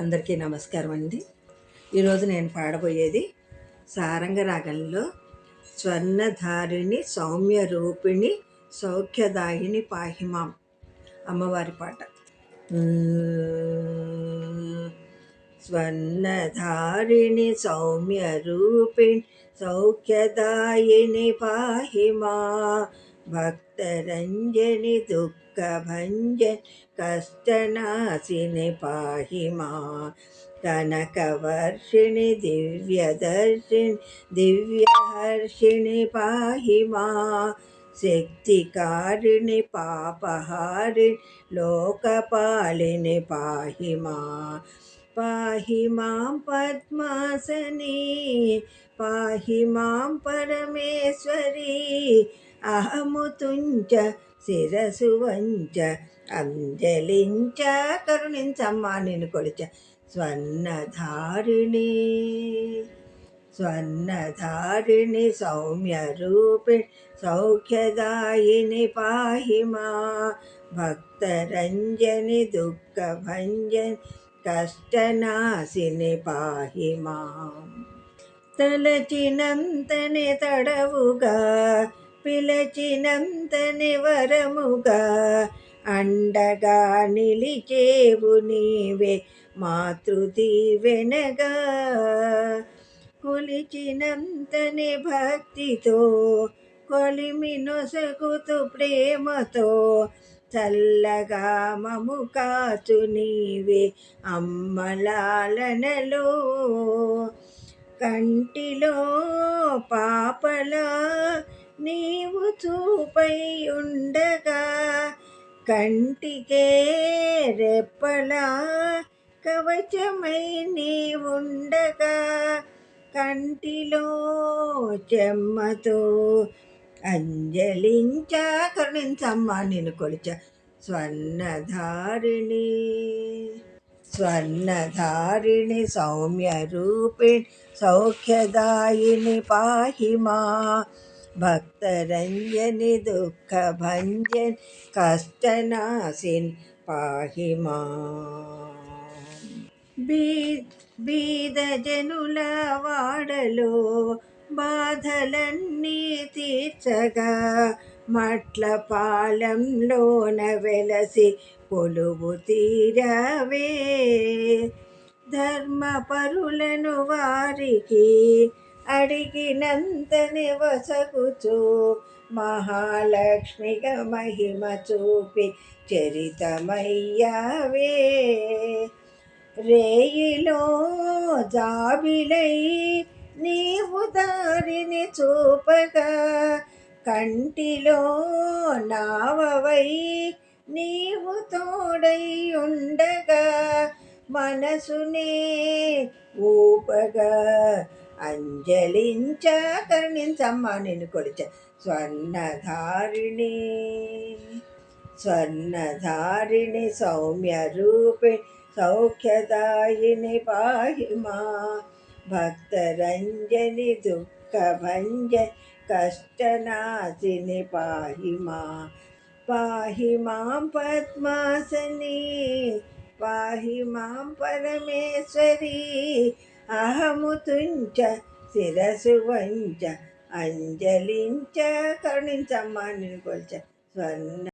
అందరికీ నమస్కారం అండి. ఈరోజు నేను పాడబోయేది సారంగ రాగంలో స్వర్ణధారిణి సౌమ్య రూపిణి సౌఖ్యదాయిని పాహిమాం అమ్మవారి పాట. స్వర్ణధారిణి సౌమ్య రూపిణి సౌఖ్యదాయిని పాహిమా భక్తరంజని దుఃఖ కష్టనాశిని పాహి మా కనకవర్షిణి దివ్యదర్శిని దివ్యహర్షిణి పాహి మా శక్తికారిణి పాపహారిణి లోకపాలిని పాహి మా పాహి మాం పద్మాసని పాహి మాం పరమేశ్వరి అహము తుంచ శిరసు వంచ అంజలించ కరుణించమ్మా నేను కొలిచ స్వర్ణధారిణి. స్వర్ణధారిణి సౌమ్య రూపిణి సౌఖ్యదాయిని పాహిమా భక్తరంజని దుఃఖభంజని కష్టనాశిని పాహిమా. తలచినంతని తడవుగా పిలచినంతని వరముగా అండగా నిలిచేవు నీవే మాతృదీవెనగా. కొలిచినంతని భక్తితో కొలిమి నొసగుతు ప్రేమతో చల్లగా మము కాచు నీవే అమ్మలాలనలో. కంటిలో పాపలా నీవు చూపై ఉండగా కంటికే రెప్పలా కవచమై నీవుండగా కంటిలో చెమ్మతో అంజలించా. కరుణించమ్మా నేను కొలిచా స్వర్ణధారిణి. స్వర్ణధారిణి సౌమ్య రూపిణి సౌఖ్యదాయిని పాహిమా భక్తరంజని దుఃఖభంజన్ కష్టనాశిన్ పాహిమా బీ బీద వాడలో బాధలన్నీ తీర్చగా మట్ల పాలెంలోన వెలసి కొలువు తీరవే. ధర్మపరులను వారికి అడిగినంతని వసగుచు. మహాలక్ష్మిగా మహిమ చూపి చరితమయ్యావే. రేయిలో జాబిలై నీవు దారిని చూపగా కంటిలో నావవై నీవు తోడై ఉండగా మనసునే ఊపగా అంజలించ కరుణించమ్మా నేను కొలిచ స్వర్ణధారిణి స్వర్ణధారిణి సౌమ్య రూపి సౌఖ్యదాయిని పాహిమా భక్తరంజని దుఃఖభంజ కష్టనాశిని పాహిమా పాహి మాం పద్మాసని పాహి మాం పరమేశ్వరి అహము అహముతుంచ శిరసు వంచ అంజలించ కరుణించమ్మా నేను కొల్చ స్వర్ణ